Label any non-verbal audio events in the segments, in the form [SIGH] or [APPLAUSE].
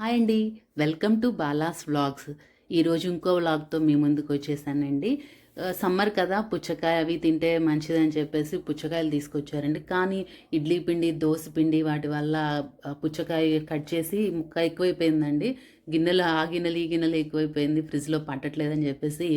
Hi అండి. Welcome to Bala's vlogs. ఈరోజు ఇంకో వ్లాగ్తో మీ ముందుకు వచ్చేసానండి. సమ్మర్ కదా పుచ్చకాయ అవి తింటే మంచిదని చెప్పేసి పుచ్చకాయలు తీసుకొచ్చారండి. కానీ ఇడ్లీ పిండి దోశ పిండి వాటి వల్ల పుచ్చకాయ కట్ చేసి ముక్క ఎక్కువైపోయిందండి. గిన్నెలు ఆ గిన్నెలు ఈ గిన్నెలు ఎక్కువైపోయింది. ఫ్రిడ్జ్లో పట్టట్లేదని చెప్పేసి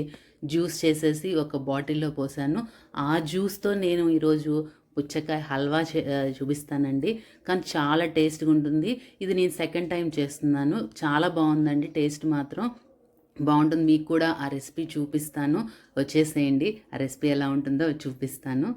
జ్యూస్ చేసేసి ఒక బాటిల్లో పోసాను ఆ జ్యూస్తో నేను ఈరోజు పుచ్చకాయ హల్వా చే- చూపిస్తానండి. కానీ చాలా టేస్ట్గా ఉంటుంది. ఇది నేను సెకండ్ టైం చేస్తున్నాను. చాలా బాగుందండి టేస్ట్ మాత్రం. బాగుంటుంది. మీకు కూడా ఆ రెసిపీ చూపిస్తాను. వచ్చేసేయండి. ఆ రెసిపీ ఎలా ఉంటుందో చూపిస్తాను.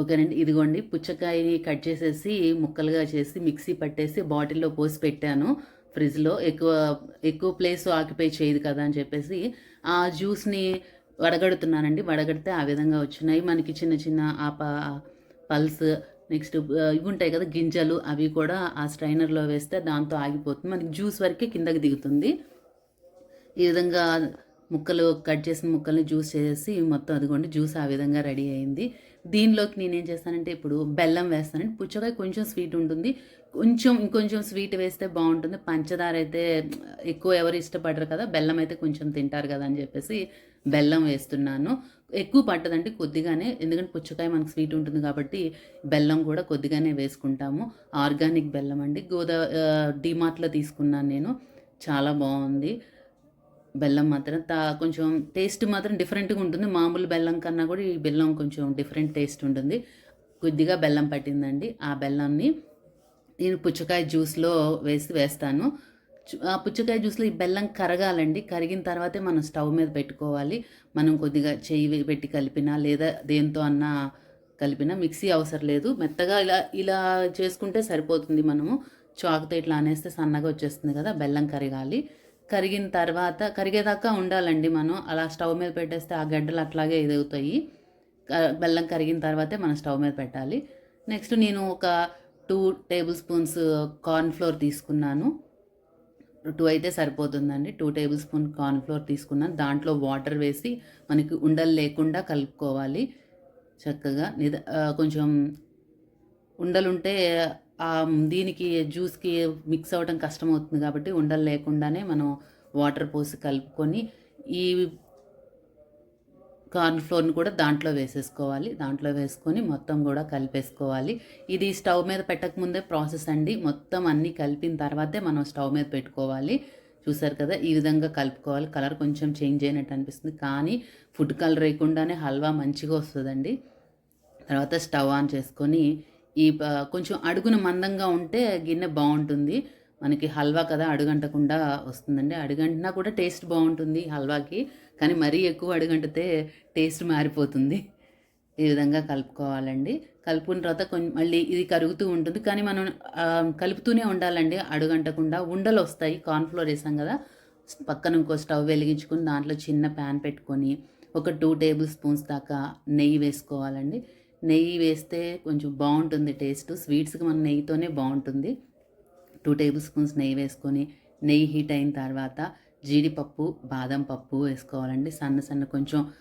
ఓకేనండి. ఇదిగోండి. పుచ్చకాయని కట్ చేసేసి ముక్కలుగా చేసి మిక్సీ పట్టేసి బాటిల్లో పోసి పెట్టాను. ఫ్రిడ్జ్లో. ఎక్కువ ఎక్కువ ప్లేస్ ఆక్యుపై చేయదు కదా అని చెప్పేసి. ఆ జ్యూస్ని వడగడుతున్నానండి. వడగడితే ఆ విధంగా వచ్చినాయి. మనకి చిన్న చిన్న ఆ ప- పల్స్ నెక్స్ట్ ఇవి ఉంటాయి కదా గింజలు అవి కూడా ఆ స్ట్రైనర్లో వేస్తే దాంతో ఆగిపోతుంది. మనకి జ్యూస్ వరకే కిందకి దిగుతుంది. ఈ విధంగా ముక్కలు కట్ చేసిన ముక్కల్ని జ్యూస్ చేసి మొత్తం అదిగోండి జ్యూస్ ఆ విధంగా రెడీ అయింది. దీనిలోకి నేనేం చేస్తానంటే ఇప్పుడు బెల్లం వేస్తానండి. పుచ్చకాయ కొంచెం స్వీట్ ఉంటుంది. కొంచెం ఇంకొంచెం స్వీట్ వేస్తే బాగుంటుంది. పంచదార అయితే ఎక్కువ ఎవరు ఇష్టపడరు కదా. బెల్లం అయితే కొంచెం తింటారు కదా అని చెప్పేసి బెల్లం వేస్తున్నాను. ఎక్కువ పట్టదండి కొద్దిగానే. ఎందుకంటే పుచ్చకాయ మనకు స్వీట్ ఉంటుంది కాబట్టి బెల్లం కూడా కొద్దిగానే వేసుకుంటాము. ఆర్గానిక్ బెల్లం అండి. గోదా డిమార్ట్లో తీసుకున్నాను నేను. చాలా బాగుంది. బెల్లం మాత్రం తా కొంచెం టేస్ట్ మాత్రం డిఫరెంట్గా ఉంటుంది. మామూలు బెల్లం కన్నా కూడా ఈ బెల్లం కొంచెం డిఫరెంట్ టేస్ట్ ఉంటుంది. కొద్దిగా బెల్లం పట్టిందండి. ఆ బెల్లంని నేను పుచ్చకాయ జ్యూస్లో వేసి వేస్తాను. ఆ పుచ్చకాయ జ్యూస్లో ఈ బెల్లం కరగాలండి. కరిగిన తర్వాతే మనం స్టవ్ మీద పెట్టుకోవాలి. మనం కొద్దిగా చెయ్యి పెట్టి కలిపినా లేదా దేంతో అన్నా కలిపినా మిక్సీ అవసరం లేదు. మెత్తగా ఇలా ఇలా చేసుకుంటే సరిపోతుంది మనము. చాకుతో ఇట్లా అనేస్తే సన్నగా వచ్చేస్తుంది కదా బెల్లం కరగాలి. కరిగిన తర్వాత కరిగేదాకా ఉండాలండి మనం. అలా స్టవ్ మీద పెట్టేస్తే ఆ గడ్డలు అట్లాగే ఇదవుతాయి. క- బెల్లం కరిగిన తర్వాతే మనం స్టవ్ మీద పెట్టాలి. నెక్స్ట్ నేను ఒక two table spoons cornflour తీసుకున్నాను. టూ అయితే సరిపోతుందండి. Two tablespoon cornflour తీసుకున్నాను. దాంట్లో వాటర్ వేసి మనకి ఉండలు లేకుండా కలుపుకోవాలి. చక్కగా నిద కొంచెం ఉండలుంటే దీనికి జ్యూస్కి మిక్స్ అవ్వడం కష్టమవుతుంది కాబట్టి ఉండలు లేకుండానే మనం వాటర్ పోసి కలుపుకొని ఈ కార్న్ ఫ్లోర్ని కూడా దాంట్లో వేసేసుకోవాలి. దాంట్లో వేసుకొని మొత్తం కూడా కలిపేసుకోవాలి. ఇది స్టవ్ మీద పెట్టకముందే ప్రాసెస్ అండి. మొత్తం అన్నీ కలిపిన తర్వాతే మనం స్టవ్ మీద పెట్టుకోవాలి. చూసారు కదా ఈ విధంగా కలుపుకోవాలి. కలర్ కొంచెం చేంజ్ అయినట్టు అనిపిస్తుంది. కానీ ఫుడ్ కలర్ వేయకుండానే హల్వా మంచిగా వస్తుందండి. తర్వాత స్టవ్ ఆన్ చేసుకొని ఈ కొంచెం అడుగున మందంగా ఉంటే గిన్నె బాగుంటుంది. మనకి హల్వా కదా అడుగంటకుండా వస్తుందండి. అడుగంటినా కూడా టేస్ట్ బాగుంటుంది హల్వాకి కానీ మరీ ఎక్కువ అడుగంటితే టేస్ట్ మారిపోతుంది. ఈ విధంగా కలుపుకోవాలండి. కలుపుకున్న తర్వాత కొంచెం మళ్ళీ ఇది కరుగుతూ ఉంటుంది. కానీ మనం కలుపుతూనే ఉండాలండి. అడుగంటకుండా ఉండలు వస్తాయి కార్న్ఫ్లోర్ వేసాం కదా. పక్కన ఇంకో స్టవ్ వెలిగించుకుని దాంట్లో చిన్న ప్యాన్ పెట్టుకొని ఒక టూ టేబుల్ స్పూన్స్ దాకా నెయ్యి వేసుకోవాలండి. నెయ్యి వేస్తే కొంచెం బాగుంటుంది టేస్ట్. స్వీట్స్కి మన నెయ్యితోనే బాగుంటుంది. టూ టేబుల్ స్పూన్స్ నెయ్యి వేసుకొని నెయ్యి హీట్ అయిన తర్వాత జీడిపప్పు బాదం పప్పు వేసుకోవాలండి. సన్న సన్న కొంచెం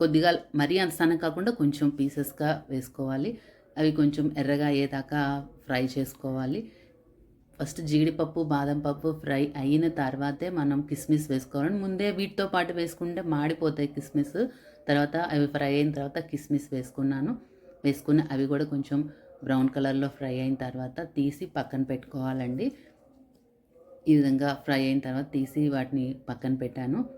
కొద్దిగా మరీ అంత సన్న కాకుండా కొంచెం పీసెస్గా వేసుకోవాలి. అవి కొంచెం ఎర్రగా అయ్యేదాకా ఫ్రై చేసుకోవాలి. ఫస్ట్ జీడిపప్పు బాదం పప్పు ఫ్రై అయిన తర్వాతే మనం కిస్మిస్ వేసుకోవాలి. ముందే వీటితో పాటు వేసుకుంటే మాడిపోతాయి కిస్మిస్. తర్వాత అవి ఫ్రై అయిన తర్వాత కిస్మిస్ వేసుకున్నాను. వేసుకుని అవి కూడా కొంచెం బ్రౌన్ కలర్లో ఫ్రై అయిన తర్వాత తీసి పక్కన పెట్టుకోవాలండి. ఈ విధంగా ఫ్రై అయిన తర్వాత తీసి వాటిని పక్కన పెట్టాను.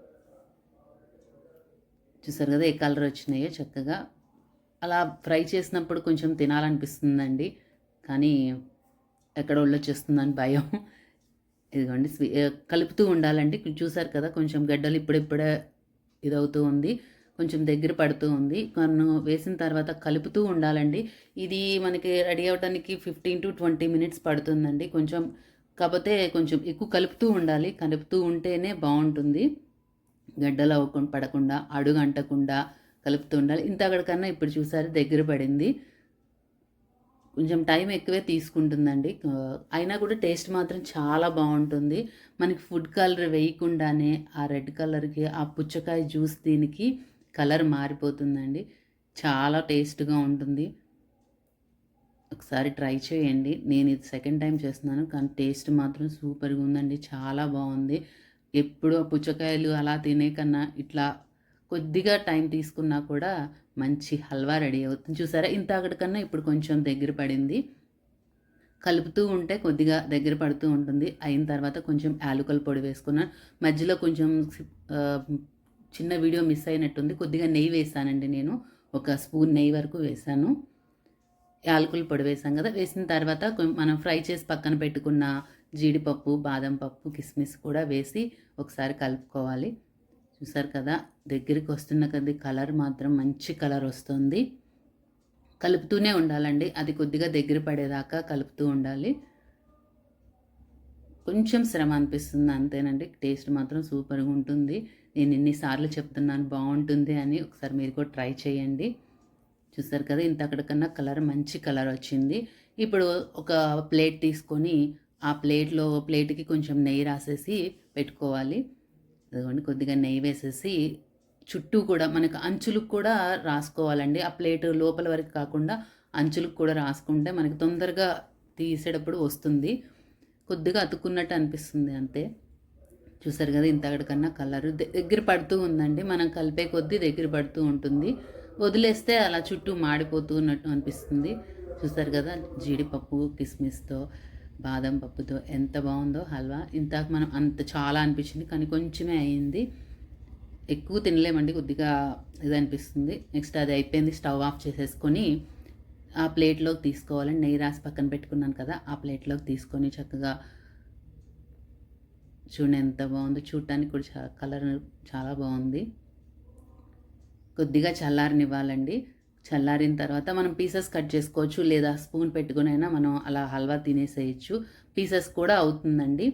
చూసారు కదా ఏ కలర్ వచ్చినాయో చక్కగా. అలా ఫ్రై చేసినప్పుడు కొంచెం తినాలనిపిస్తుందండి. కానీ ఎక్కడ వచ్చేస్తుందని భయం. ఇదిగోండి స్వీ- కలుపుతూ ఉండాలండి. చూసారు కదా కొంచెం గడ్డలు ఇప్పుడిప్పుడే ఇదవుతూ ఉంది. కొంచెం దగ్గర పడుతూ ఉంది. కన్ను వేసిన తర్వాత కలుపుతూ ఉండాలండి. ఇది మనకి రెడీ అవ్వడానికి ఫిఫ్టీన్ టు ట్వంటీ మినిట్స్ పడుతుందండి. కొంచెం కాకపోతే కొంచెం ఎక్కువ కలుపుతూ ఉండాలి. కలుపుతూ ఉంటేనే బాగుంటుంది. గడ్డలు అవ్వకుండా పడకుండా అడుగు అంటకుండా కలుపుతూ ఉండాలి. ఇంత అక్కడికన్నా ఇప్పుడు చూసారు దగ్గర పడింది. కొంచెం టైం ఎక్కువే తీసుకుంటుందండి. అయినా కూడా టేస్ట్ మాత్రం చాలా బాగుంటుంది. మనకి ఫుడ్ కలర్ వేయకుండానే ఆ రెడ్ కలర్కి ఆ పుచ్చకాయ జ్యూస్ దీనికి కలర్ మారిపోతుందండి. చాలా టేస్ట్గా ఉంటుంది. ఒకసారి ట్రై చేయండి. నేను ఇది సెకండ్ టైం చేస్తున్నాను. కానీ టేస్ట్ మాత్రం సూపర్గా ఉందండి. చాలా బాగుంది. ఎప్పుడు పుచ్చకాయలు అలా తినే కన్నా ఇట్లా కొద్దిగా టైం తీసుకున్నా కూడా మంచి హల్వా రెడీ అవుతుంది. చూసారా? ఇంత అక్కడికన్నా ఇప్పుడు కొంచెం దగ్గర పడింది. కలుపుతూ ఉంటే కొద్దిగా దగ్గర పడుతూ ఉంటుంది. అయిన తర్వాత కొంచెం యాలుకల పొడి వేసుకున్నాను. మధ్యలో కొంచెం చిన్న వీడియో మిస్ అయినట్టుంది. కొద్దిగా నెయ్యి వేసానండి నేను. ఒక స్పూన్ నెయ్యి వరకు వేసాను. యాలకుల పొడి వేసాం కదా. వేసిన తర్వాత మనం ఫ్రై చేసి పక్కన పెట్టుకున్న జీడిపప్పు బాదం పప్పు కిస్మిస్ కూడా వేసి ఒకసారి కలుపుకోవాలి. చూసారు కదా దగ్గరికి వస్తున్న కొద్ది కలర్ మాత్రం మంచి కలర్ వస్తుంది. కలుపుతూనే ఉండాలండి. అది కొద్దిగా దగ్గర పడేదాకా కలుపుతూ ఉండాలి. కొంచెం శ్రమ అనిపిస్తుంది అంతేనండి. టేస్ట్ మాత్రం సూపర్గా ఉంటుంది. నేను ఎన్నిసార్లు చెప్తున్నాను బాగుంటుంది అని ఒకసారి మీరు కూడా ట్రై చేయండి. చూసారు కదా ఇంత అక్కడికన్నా కలర్ మంచి కలర్ వచ్చింది. ఇప్పుడు ఒక ప్లేట్ తీసుకొని ఆ ప్లేట్లో ప్లేట్కి కొంచెం నెయ్యి రాసేసి పెట్టుకోవాలి. అదిగోండి కొద్దిగా నెయ్యి వేసేసి చుట్టూ కూడా మనకు అంచులకు కూడా రాసుకోవాలండి. ఆ ప్లేట్ లోపల వరకు కాకుండా అంచులకు కూడా రాసుకుంటే మనకి తొందరగా తీసేటప్పుడు వస్తుంది. కొద్దిగా అతుక్కున్నట్టు అనిపిస్తుంది అంతే. చూసారు కదా ఇంత కన్నా కలర్. దగ్గర పడుతూ ఉందండి. మనం కలిపే కొద్దీ దగ్గర పడుతూ ఉంటుంది. వదిలేస్తే అలా చుట్టూ మాడిపోతూ ఉన్నట్టు అనిపిస్తుంది. చూసారు కదా జీడిపప్పు కిస్మిస్తో బాదం పప్పుతో ఎంత బాగుందో హల్వా. ఇంతాక మనం అంత చాలా అనిపించింది కానీ కొంచెమే అయింది. ఎక్కువ తినలేమండి కొద్దిగా ఇది అనిపిస్తుంది. నెక్స్ట్ అది అయిపోయింది స్టవ్ ఆఫ్ చేసేసుకొని ఆ ప్లేట్లోకి తీసుకోవాలండి నెయ్యి రాసి పక్కన పెట్టుకున్నాను కదా ఆ ప్లేట్లోకి తీసుకొని చక్కగా చూడండి ఎంత బాగుందో. చూడటానికి కూడా చాలా కలర్ చాలా బాగుంది. కొద్దిగా చల్లారనివ్వాలండి. చల్లారిన తర్వాత మనం పీసెస్ కట్ చేసుకోవచ్చు లేదా స్పూన్ పెట్టుకుని అయినా మనం అలా హల్వా తినేసేయచ్చు. పీసెస్ కూడా అవుతుందండి.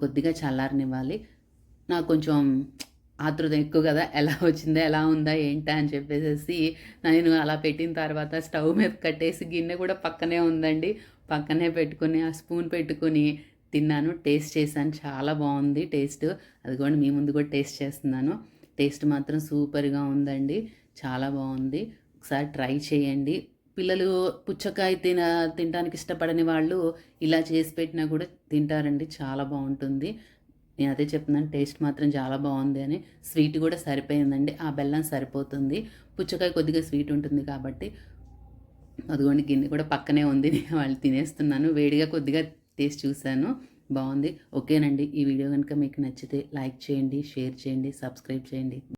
కొద్దిగా చల్లారనివ్వాలి. నాకు కొంచెం ఆతృత ఎక్కువ కదా ఎలా వచ్చిందా ఎలా ఉందా ఏంటా అని చెప్పేసి నేను అలా పెట్టిన తర్వాత స్టవ్ మీద కట్టేసి గిన్నె కూడా పక్కనే ఉందండి. పక్కనే పెట్టుకుని ఆ స్పూన్ పెట్టుకొని తిన్నాను. టేస్ట్ చేశాను. చాలా బాగుంది టేస్ట్. అదిగోండి మీ ముందు కూడా టేస్ట్ చేస్తున్నాను. టేస్ట్ మాత్రం సూపర్గా ఉందండి. చాలా బాగుంది. ఒకసారి ట్రై చేయండి. పిల్లలు పుచ్చకాయ తిన తినడానికి ఇష్టపడని వాళ్ళు ఇలా చేసి పెట్టినా కూడా తింటారండి. చాలా బాగుంటుంది. నేను అదే చెప్తున్నాను టేస్ట్ మాత్రం చాలా బాగుంది అని. స్వీట్ కూడా సరిపోయిందండి. ఆ బెల్లం సరిపోతుంది. పుచ్చకాయ కొద్దిగా స్వీట్ ఉంటుంది కాబట్టి అదిగోండి గిన్నె కూడా పక్కనే ఉంది. నేను [LAUGHS] వాళ్ళు తినేస్తున్నాను. వేడిగా కొద్దిగా టేస్ట్ చూశాను. బాగుంది. ఓకేనండి. ఈ వీడియో కనుక మీకు నచ్చితే లైక్ చేయండి షేర్ చేయండి సబ్స్క్రైబ్ చేయండి.